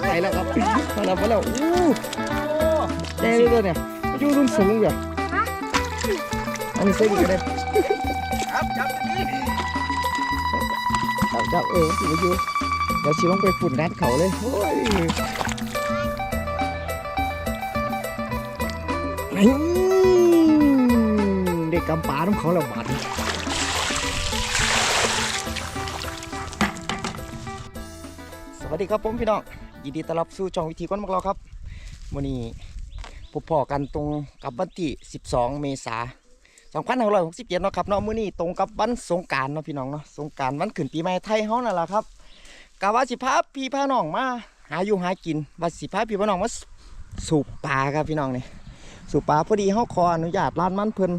ไปแล้วครับมาแล้วมาแล้วอู้เจ๊เลยเนี่ยอยู่ตรงสูงอยู่อันนี้ใส่ดีก็ได้ครับจับจับจับเอออยู่อยู่เดี๋ยวชิลงไปฝุ่นนัดเขาเลยโอ้ยนี่เด็กกำปาของเขาแล้วบาดนี้สวัสดีครับผมพี่น้อง ยินดีต้อนรับสู่ช่องวิธีก้นมักเราครับวันนี้พบพอกันตรงกับวันที่ 12 เมษายน2567เนาะครับเนาะมื้อนี้ตรงกับวันสงการเนาะพี่น้องเนาะสงการวันขึ้นปีใหม่ไทยเฮานั่นแหละครับกะว่าสิพาพี่พาน้องมาหาอยู่หากินว่าสิพาพี่พาน้องมาสูบปลาครับพี่น้องนี่สูบปลาพอดีเฮาขออนุญาตร้านมันเพิ่น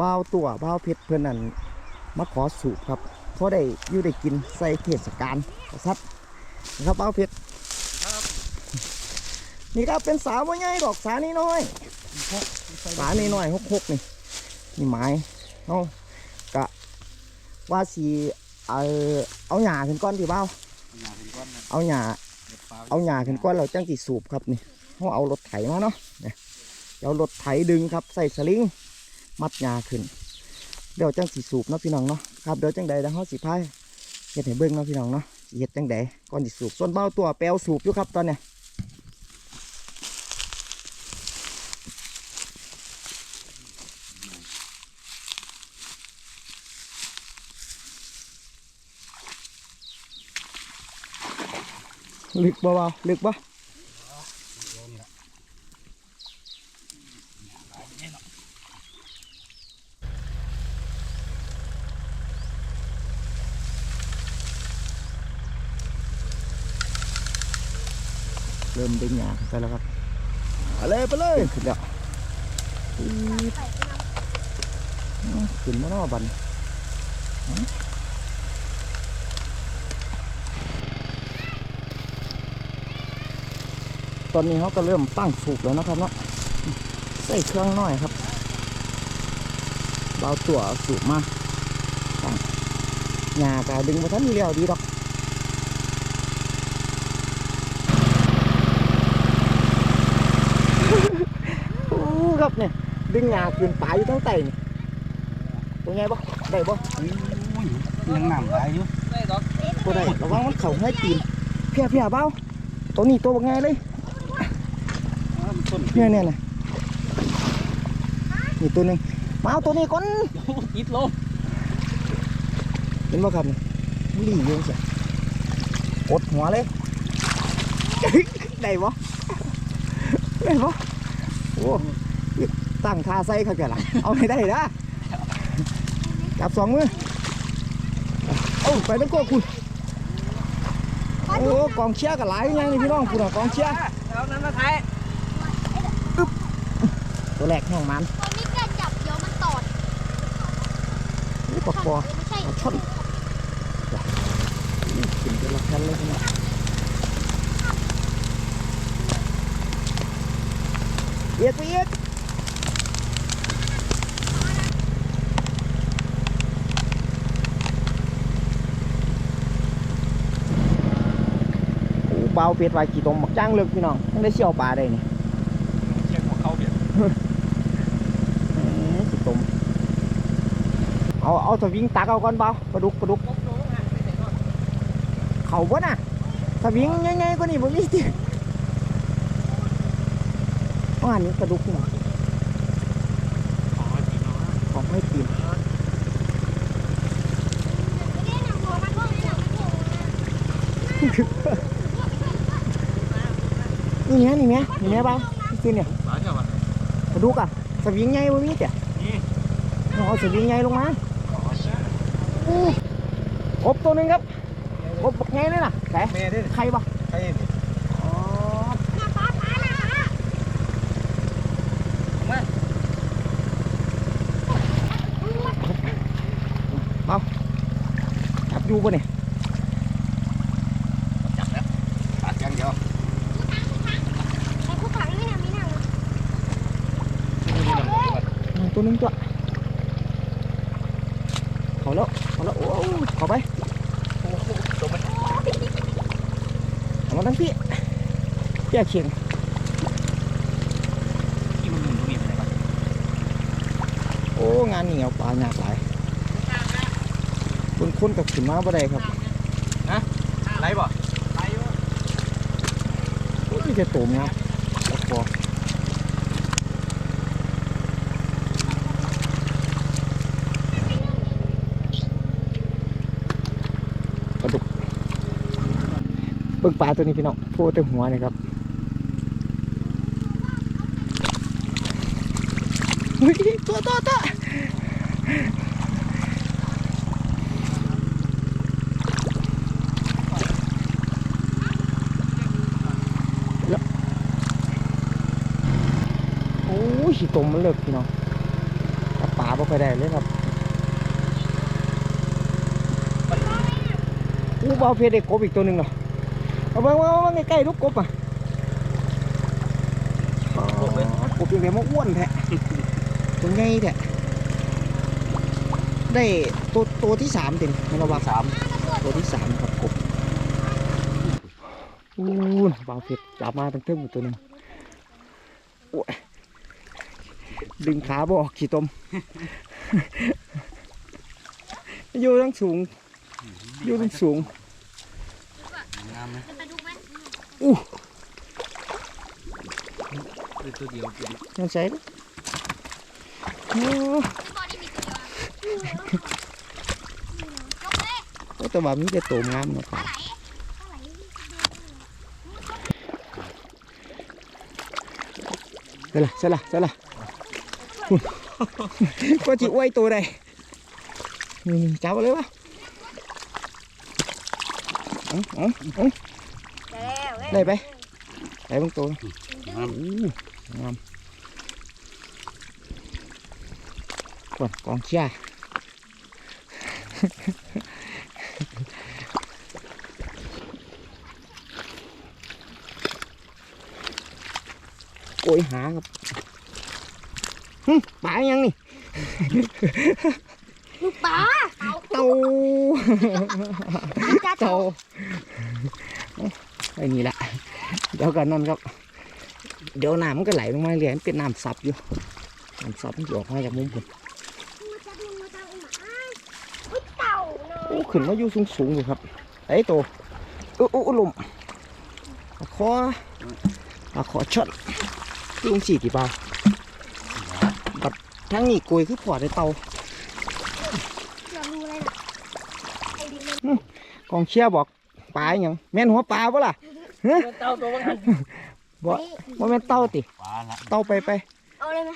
บ่าวตัวบ่าวเพชรเพิ่นนั่นมาขอสูบครับเพราะได้อยู่ได้กินใส่เทศกาลครับนะ ครับบ่าวเพชรนี่ครับเป็นสาวบ่ใหญ่ดอกสานี่น้อยสานี่น้อยหกๆนี่นี่ไม้เอากะว่าสีเอาเอาหญ้าขึ้นก้อนที่เบ้าเอาหญ้าเอาหญ้าขึ้นก้อนเราจังสีสูบครับนี่เขาเอารถไถมาเนาะเนี่ยเอารถไถดึงครับใส่สลิงมัดหญ้าขึ้นเดี๋ยวจังสีสูบเนาะพี่น้องเนาะครับเดี๋ยวจังใดเดี๋ยวเขาสีพายเฮ็ดให้เบิ่งเนาะพี่น้องเนาะสิ เห็ดจังไดก่อนสิสูบส่วนเบ้าตัวแปลวสูบอยู่ครับตอนเนี้ยลึกบ่เบาลึกบ่เริ่มดึงหญ้าขึ้นไปแล้วครับไปเลยไปเลยขึ้นแล้วอี๊ดอื้อขึ้นมาเนาะบัดนอื้อตอนนี้เขาก็เริ่มตั้งสูบแล้วนะครับเนาะใส่เครื่องน้อยครับเบาตัวเอาสูบมาตั้งหญ้ากาดึงมาทันเลี้ยวดีดอก โอ้ครับเนี่ยดึงหญ้าขึ้นป่าอยู่ทั้งไตนี่ตัวไงบ่ได้บ่ยังน้ำไหลอยู่บ่ได้ระวังมันเข่าให้ตีนเพียเพียเบ้าตัวนี้ตัวบ่ไงเลยต้นเนี่ยเนี่ยน่ะนี่ตัวหนึงมาเอาตัวนี้ก่อนอิดลมเห็นบ่ครับนี่มันดีอยู่สิกดหัวเลย ได้บ่ ได้บ่โอ้ตั้งท่าใส่เขาแก่ละเอาให้ได้นะจับสองมือโอ้าไปตั้งโก้คุณโอ้กองเชียร์กับหลายอย่างนี่พี่น้องคุณกองเชียร์เอานั้นมาไทยตัวแรกแห่งมันตอนนี้แกจับเดี๋ยวมันตอดนี่ปอกคอไม่ใช่เอาช่อนนี่กินเป็นละแผ่นเลยนะ เอียดไปเอียดโอ้เบาเป็ดไว้กี่ตมบักจ้างเลิกพี่น้องต้องได้เชี่ยวปลาได้นี่เช็คของเขาเบียดเอ๊ะกี่ตมเอาเอาสวิงตักเอาก่อนเบาปลาดุกปลาดุกเขาบ่น่ะถ้าวิ่งง่ายๆกว่านี้บ่มีติว่าอันนี้กระดุกนี่ของไม่ตีนไม่ได้หนังหัวมันก็ไม่หนังหัวนี่ไงนี่ไงนี่ไงบ้างตีนเนี่ยหลายเจ้าป่ะกระดุกอะสวิงใหญ่บ่มีตินี่เอาสวิงใหญ่ลงมาอู้อบตัวหนึงครับอบบักใหญ่เลยน่ะแต่แม่ได้ใครบ่ ใคร อ๋อ หน้าฟ้าฟ้าหน้าฟ้า จับ อยู่บ่เนี่ยจับแล้วปาดอย่างเดียวไอ้คู่ขังไม่น่ะมีหนังอืมตัวหนึงตัวเขาแล้วเขาแล้วโอ้ยเขาไปตัวมันเอามาทั้งพี่เปียเขียงที่มันหมุนตรงนี้ไปไหนก่อนโอ้งานนี่เอาปลาหนักหลาย คนคนกับขึ้นมาบ่ได้ครับไรบ่ไรอยู่โอ้ยจะโตมครับแล้วพอปลาดุกเบิ่งปลาตัวนี้พี่น้องโผล่แต่หัวเลยครับเฮ้ยตัวตัวตัวโอ้ยขี้ ตมมันเลิกพี่น้องจับปลาบ่ค่อยได้เลยครับอู้บ่าวเพชรได้กบอีกตัวหนึ่งเนาะเอาเบิ่งว่าว่าใกล้ๆลูกกบอะกบเป็นไงมันอ้วนแท้ตัวใหญ่แท้ได้ตัวตัวที่สามเต็มมันระวังสามตัวที่สามครับกบอู้นบ่าวเพชรจับมาตั้งเติมอยู่ตัวหนึงโอ้ย ดึงขาบออกขี่ตม อยู่ทั้งสูง อยู่ทั้งสูงงามไหมเป็นปลาดุกไหมเป็นตัวเดียวตัวเดียวนั่นใช่ดิโอ้บอดี้มีตัวเดียวอะยกเลยโอ้แต่ว่ามีแต่โตมงามเนาะปลาไหลปลาไหลใช่ละใช่ละใช่ละ หุ่นก็จีอ้วยตัวใดนี่นี่จับเอาเลยวะเอาเอาเอาแล้วเว้ยได้ไปได้บางตัวงามอู้งามก่อนกองเชียร์โอ้ยหาครับหึ ปลายังนี่ลูกปลาเต่าจ้าเต่าไอ้นี่แหละเดี๋ยวกันนั่นครับ เดี๋ยวน้ำมันก็ไหลลงมาเรื่อยมันเป็นน้ำซับอยู่น้ำซับมันจะออกมาจากมุมผมจะดูมาจังหมาอุ้ยเต่าเนาะโอ้ขึ้นมาอยู่สูงสูงๆอยู่ครับไอ้โตอู้อู้ลมปลาคอปลาคอช็อตลุงสี่กี่เปล่า บัดทั้งนี้กุยคือพอได้เตาอยากรู้อะไรน่ะไอ้ดินมันกองเชียร์บอกปลาอหยังแม่นหัวปลาปะล่ะเต้าตัวมันบ่บ่แม่นเต้าติปลาละเต้าไปไปเอาเลยไหม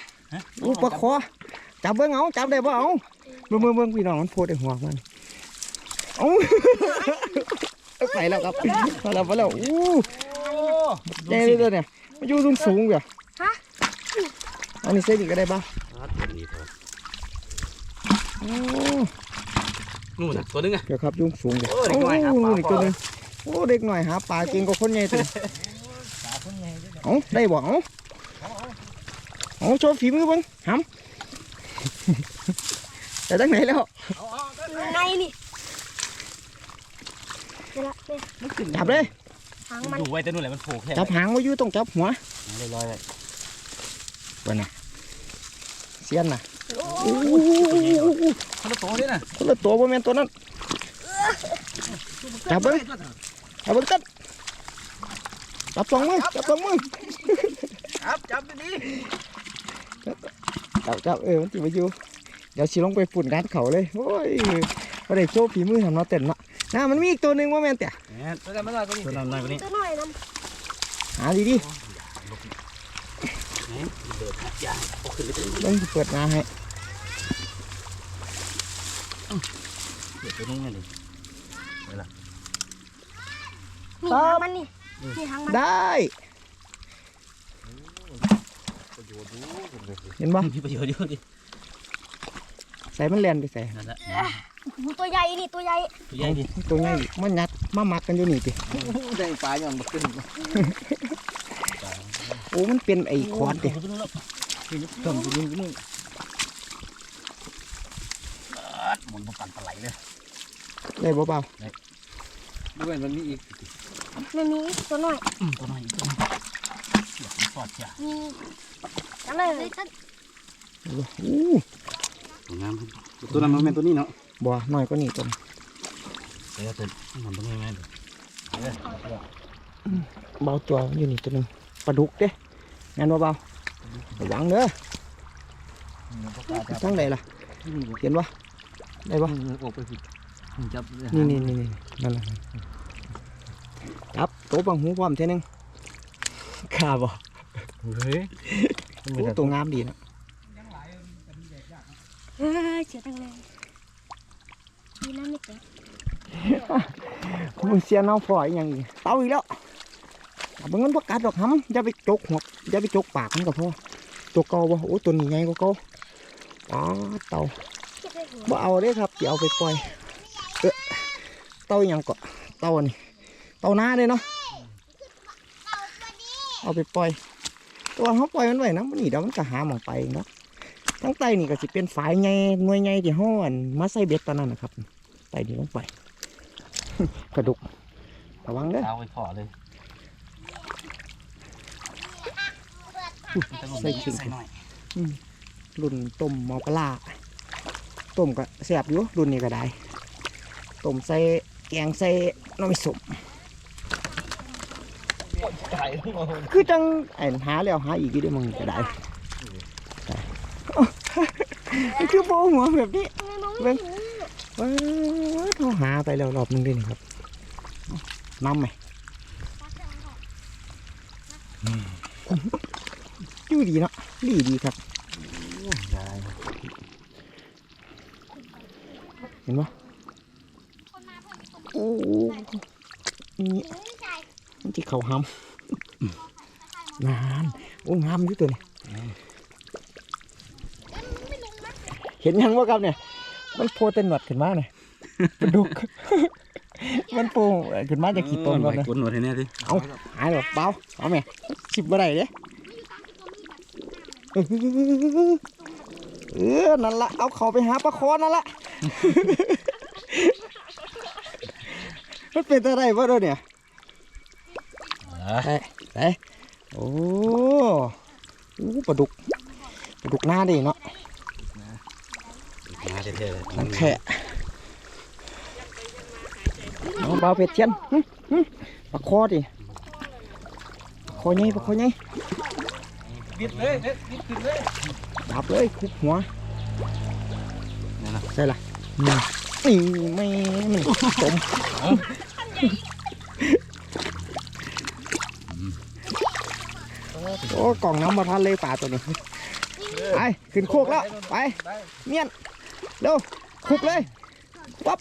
อู้ปลาคอจับเบิ้งเอาจับได้บ่เอาเบิ่งเบิ่งเบิ่งพี่น้องมันโพดในหัวมันเอาไปแล้วครับไปแล้วไปแล้วอู้โอ้ใหญ่เลยเด้อเนี่ยมันอยู่สูงสูงๆเดี๋ยวฮะอันนี้ใส่ดีก็ได้ป่ะนี่ เถอะโอ้นู่นน่ะตัวนึงอะ เดี๋ยวครับยุ่งสูงเดี๋ยวโอ้เด็กน้อยหาปลาโอีกตัวหนึงโอ้เด็กหน่อยหาปลาเก่งกว่าคนใหญ่ตัวเอาได้บ่เอาเอาโชว์ฝีมือเบิ่งหำ แต่ตั้งไหนแล้วในนี่เดี๋ยวละเนี่ยจับเลยหางมัน ดูไว้แต่นู่นแหละมันโผล่แค่จับหางไว้อยู่ต้องจับหัว ลอยๆเลยวันน่ะ เสียนน่ะโอ้โหคนละตัวเลยนะคนละตัวบ่แม่นตัวนั้นจับเบิ่งเอาเบิ่งตัดจับสองมือจับสองมือครับจับดีจับจับเออมันติดมาอยู่เดี๋ยวสิลงไปฝุ่นการเขาเลยโอ้ยพอได้โชว์ฝีมือทำนาะเต้นเนาะน่ามันมีอีกตัวหนึ่งว่าแม่นแต่ตัวนั้นมันน้อยกว่านี้ตัวนั้นน้อยกว่านี้ตัวหน่อยน้หาดีดี เดือดยางเอาขึ้นไปถึงๆต้องเปิดงาให้เดือดตัวนึงนี่ดิำนี่หางมันนี่นี่หางมันได้เห็นบ่มีประโยชน์เยอะดิใส่มันแลนไปใส่นั่นแหละโอ้โหตัวใหญ่นี่ตัวใหญ่ตัวใหญ่ดิตัวใหญ่มันยัดมามักกันอยู่นี่ติแดงปลาย่อนมาขึ้นโอ้มันเป็นไอ้คอร์ด ติตัวนึงแล้วนี่ต้นตัวนึงตัวนึงหมุนมาปั่นปลาไหลเลยได้บ่เปล่าด้วยมันมีอีกมันมีตัวหน่อยอืมตัวน้อยอีกตัวนึงเดี๋ยวผมสอดจ้ะมีนั่นเลยต้นอู้ตัวน้ำตัวนั้นมันเป็นตัวนี้เนาะบ่น้อยก็นี่ตัวนี้เดี๋ยวตัวมันต้องง่ายๆเลยเบาตัวมันอยู่นี่ตัวหนึงปลาดุกเด้งั้นบ่เบา Mày nữa. Sáng này là. Tiến quá Đây quá Nì nì nì nì Đây là. Đáp Tố bằng hú qua thế nên Khà bò Hú tổ ngam đi nữa À, chưa tăng Không xe nó phổi nhằng Tao đi đâu เท่านึงขาบ่เฮ้ยโอ้ตัวงามดีนะเฮ้ยเสียตังเลยดีนะไม่เจ็บมึงเสียน้องพ่ออีหยังอีกเต้าอีกแล้วเอาบ่งั้นบ่กัดดอกหำอย่าไปจกหัวอย่าไปจกปากมันก็พอตัวเก่าบ่โอ้ตัวนี้ใหญ่กว่าเก่าอ๋อเต่าบ่เอาเด้ครับเดี๋ยวเอาไปปล่อยเออเต่ายังก็เต่านี่เต่าหน้าเลยเนาะเอาไปปล่อย ตัวเขาปล่อยมันไว้นะมันนี่เดี๋ยวมันก็หาหมองไปเนาะทั้งไตนี่ก็สิเป็นฝายใหญ่หน่วยใหญ่ที่ห้อนมาใส่เบ็ดตอนนั้นนะครับไตนี่ลงไปกระดุกระวังเด้อเอาไปพอเลย ใส่ขิงใส่หน่อยรุ่นต้มหมอปลาร้าต้มก็แซ่บอยู่รุ่นนี้ก็ได้ต้มใส่แกงใส่น้ำมิสมไก่ลงมาคือจังไอ้หาแล้วหาอีกอยู่เด้อมึงก็ได้ได้มันคือโบหัวแบบนี้ทำไมมองเบิ่ไม่งเห็นว้าวเขาหาไปแล้วรอบหนึงด้วยนี่ครับน้ำไหม อยู่ดีเนาะดีดีครับได้เห็นปะโอ้โหนี่มันที่เขาห้ำนานโอ้งามอยู่ตัวนี้เห็นยังว่าครับเนี่ย มันโพเต็นหนวดขึ้นมาเนี่ยปลาดุกมันโผล่ขึ้นมาจากขีดต้นก่อนนะกดหนวดให้แน่สิเอาหายหรอเบาเอาไหมสิบบ่ได้เด้ เออนั่นละเอาเขาไปหาปลาคอนั่นละมันเป็นอะไรวะเดี๋ยวเนี่ยไปไปโอ้โอ้ปลาดุกปลาดุกหน้าดิเนาะมาเท่ๆเลยน้ำแค่เอาเบาเผ็ดเทียนหึหึปลาคอดิปลาคอใหญ่ปลาคอใหญ่ บิดเลยบิดขึ้นเลยดับเลยคุบหัวนี่นะใช่ละนี่นี่ไม่มันจมโอ้กล่องน้ำมาทันเลยป่าตัวนี้ไปขึ้นโคกแล้วไปเมียนเร็วคุกเลยปั๊บ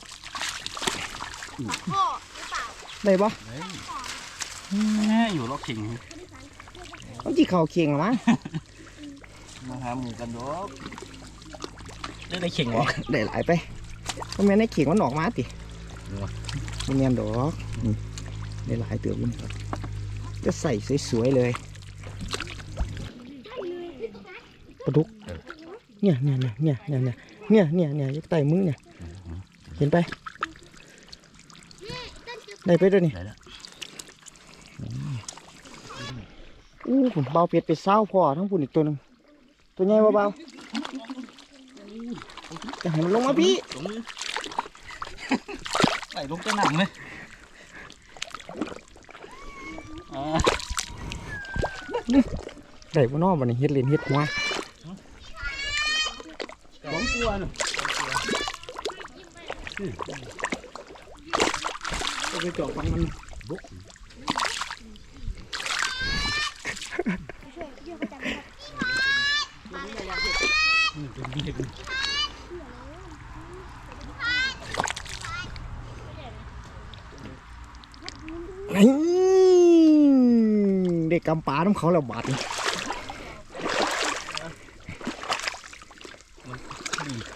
พ่อหรือเปล่าได้ปะแม่อยู่ล็อกขิง ต้องจีเข่าเคียงหรอมั้งมาหาหมูกันดอกได้ได้เข่งวะได้หลายไปเพราะแม่นได้เขียงมันออกมาติเหรอมันเมียนดอกนี่ได้หลายเติมมันครับจะใส่สวยๆเลยปลาดุกเนี่ยเนี่ยเนี่ยเนี่ยเนี่ยเนี่ยเนี่ยเนี่ยยกไต่มือเนี่ยเห็นไปได้ไปด้วยนี่ ได้แล้ว อู้ผมเบาเป็ดไปเศร้าพอทั้งปุ่นอีกตัวหนึงตัวใหญ่เบาๆจะให้มันลงมาพี่ลงมือใส่ลงกระหน่ำเลยอ่าได้บ่นอบันนี้เฮ็ดเล่นเฮ็ดหัวสองตัวน่ะไปจอกฟังมันบุก นี่ เด็กกำปาน้ำเขาแล้วบาด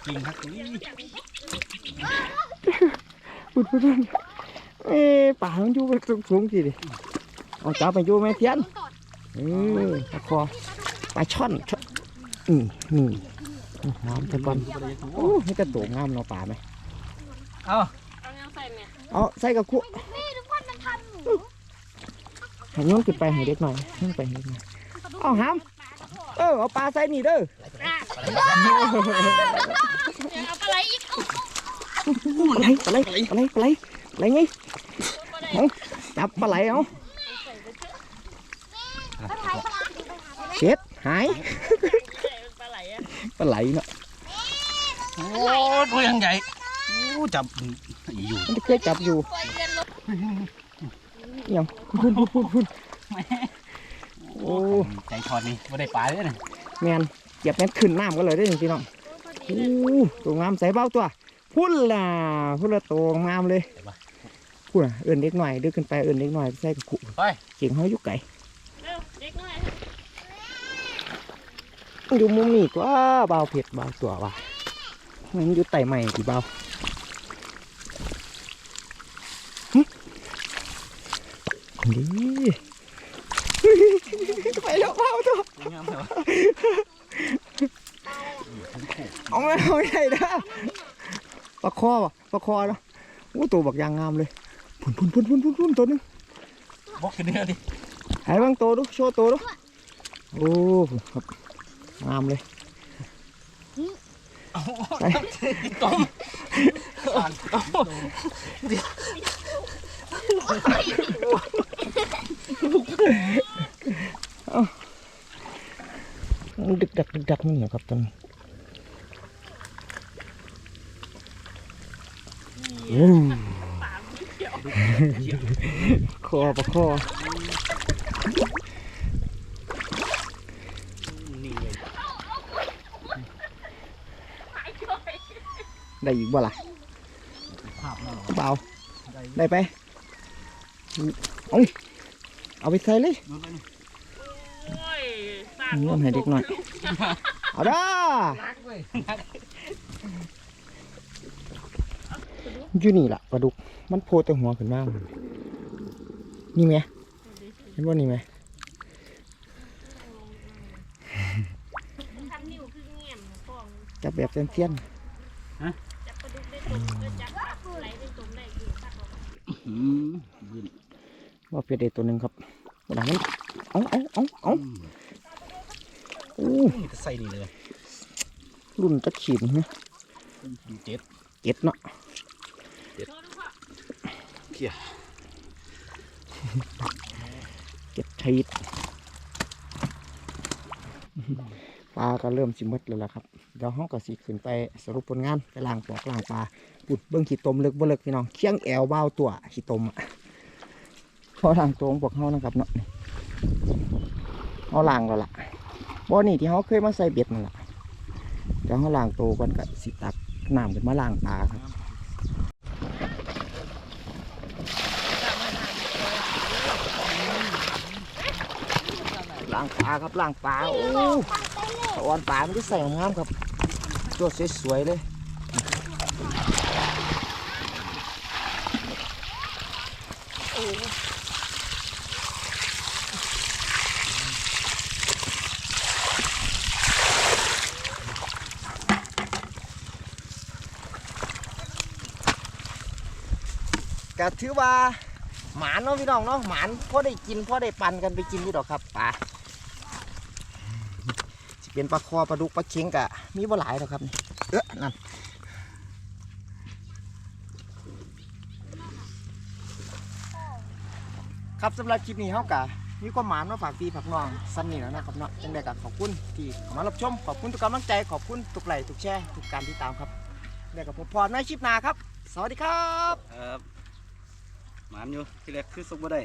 จริงครับอุดปุดปุดเอ้ป่ามันอยู่ไปสูงๆสิดิเอาจับไปอยู่แม่เทียนเออคอปลาช่อนช่อนนี่นี่ น้ำตะกอนโอ้ให้กระโดดงามเนาะป่าไหมเอาเอายังใส่เนี่ยเอาใส่กับคุนี่ทุกคนมันทำหนูให้โยนขึ้นไปให้เด็กหน่อยโยนไปให้เด็กหน่อยเอาหามเออเอาปลาใส่นี่เด้อเอาปลาไหลอีกปลาไหลปลาไหลปลาไหลปลาไหลปลาไหลไงเอาจับปลาไหลเอาเช็ดหายปลา ไหลเนาะโอ้ตัวยังใหญ่โอ้จับอยู่มันเคยจับอยู่ปล่อยเงินลงอหยังพุ่นพุ่นพุ่นพุ่นโอ้ใจทอดนี่ไม่ได้ปลาเลยนะแมนเก็บแมนขึ้นน้ำกันเลยได้อพี่น้องโอ้ตัวงามใส่เบ้าตัวพุ่นล่ะพุ่นละตัวงามเลยพุ่นน่ะเอื่นเล็กหน่อยดึกขึ้นไปเอื่นเล็กหน่อยใส่กระขุไปเก่งเขาอยู่ไก่เร็วเด็กน้อย อยู่มุมนี้ตัวเบาเผ็ดเบาตัวว่ะมันอยู่ไต่ใหม่ที่เบาหึดีไปแล้วเบาตัวงามเลยวะเอาไม่เอาไม่ได้นะปลาคอวะปลาคอเนาะโอ้ตัวบักยางงามเลยพุ่นพุ่นพุ่นพุ่นพุ่นพุ่นตัวหนึงบกขึ้นเนื้อดิหายบางตัวดูโชว์ตัวดูโอ้ครับ งามเลยไปต้มมันดึกดักดึกดักนี่เหรอครับตอนนี้โอ้คอปลาคอ นี่เลย ได้อีกบ่ล่ะภาพนั่นเปล่าได้ไปเอาเอาไปใส่เลยดูไปนี่โอ้ยเงินให้เด็กหน่อย เอาด้าอยู่นี่ล่ะปลาดุก มันโผล่แต่หัวขึ้นมานี่ไหมเห็นว่านี่ไหมทำนิ้วคือเงียบฟองจับแบบเสี้ยนจับปลา ว่าเพียเดตัวหนึ่งครับวันนั้นเอาเอาเอาเอาโอ้นี่ก็ใส่นี่เลย รุ่นจะขีดนะเจ็ดเก็ดเนาะเขี่ยเก็ดชีดป ลาก็เริ่มสิมดแล้วล่ะครับเดี๋ยวห้องก็สิขึ้นไปสรุปผลงานไปล้างปอกล้างปลาปุดเบิ้องขี้ตมเลิกบ่เลิกพี่น้องเคียงแอวเบ้าตัวขี้ตมอะพอล้างตัวของพวกเฮานะครับเนาะเฮาล้างแล้วล่ะบ่อนี่ที่เฮาเคยมาใส่เบ็ดนั่นล่ะเดี๋ยวเฮาล้างตัวก่อนก็สิตักน้ำขึ้นมาล้างปลาครับล้างปลาครับล้างปลาโอ้ะออนปลามันก็ใส่งามครับตัวสวยๆเลยก็ถือว่าหมานเนาะพี่น้องเนาะหมานพอได้กินพอได้ปันกันไปกินนี่ดอกครับปลา เป็นปลาคอปลาดุกปลาเค็งกะมีบ่หลายดอกครับนี่เอ๊ะนั่นครับสำหรับคลิปนี้เฮากะมีความหมานมาฝากพี่ฝากน้องซ้ำนี่แล้วนะครับเนาะจังได้กะขอบคุณที่เข้ามารับชมขอบคุณทุกกำลังใจขอบคุณทุกไลค์ทุกแชร์ทุกการติดตามครับเดี๋ยวกับผมพรในคลิปหน้าครับ สวัสดีครับ ครับหมานอยู่ที่แรกคือซุกบ่ได้